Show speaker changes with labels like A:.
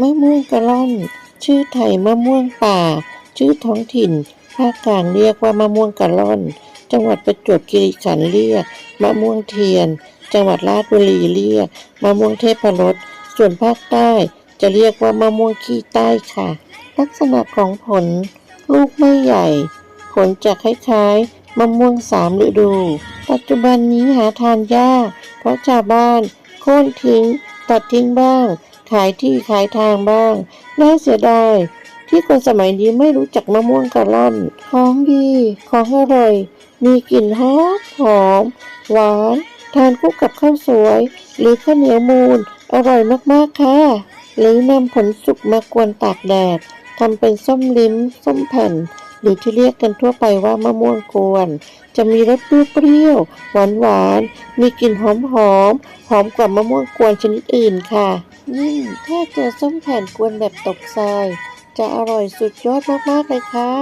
A: มะม่วงกะล่อน ชื่อไทยมะม่วงป่า ชื่อท้องถิ่น ภาคกลางเรียกว่ามะม่วงกะล่อน จังหวัดประจวบคีรีขันธ์เรียก มะม่วงเทียน จังหวัดราชบุรีเรียก มะม่วงเทพรสส่วนภาคใต้จะเรียกว่ามะม่วงขี้ใต้ค่ะ ลักษณะของผล ลูกไม่ใหญ่ ผลจะคล้ายๆ มะม่วงสามฤดู ปัจจุบันนี้หาทานยาก เพราะชาวบ้าน โค่นทิ้ง ตัดทิ้งบ้าง ขายที่ขายทางบ้าง น่าเสียดายที่คนสมัยนี้ไม่รู้จักมะม่วงกะล่อน ของดี ของอร่อย มีกลิ่นหอมหอม หวาน ทานคู่กับข้าวสวย หรือข้าวเหนียวมูน อร่อยมากๆค่ะ หรือนำผลสุกมากวนตากแดดทำเป็นส้มลิ้ม ส้มแผ่น หรือที่เรียกกันทั่วไปว่ามะม่วงกวน จะมีรสเปรี้ยวๆหวานหวานๆมีกลิ่นหอมหอมๆหอมกว่ามะม่วงกวนชนิดอื่นค่ะ ยิ่งถ้าเจอส้มแผ่นกวนแบบตกทราย จะอร่อยสุดยอดมาก ๆ เลยค่ะ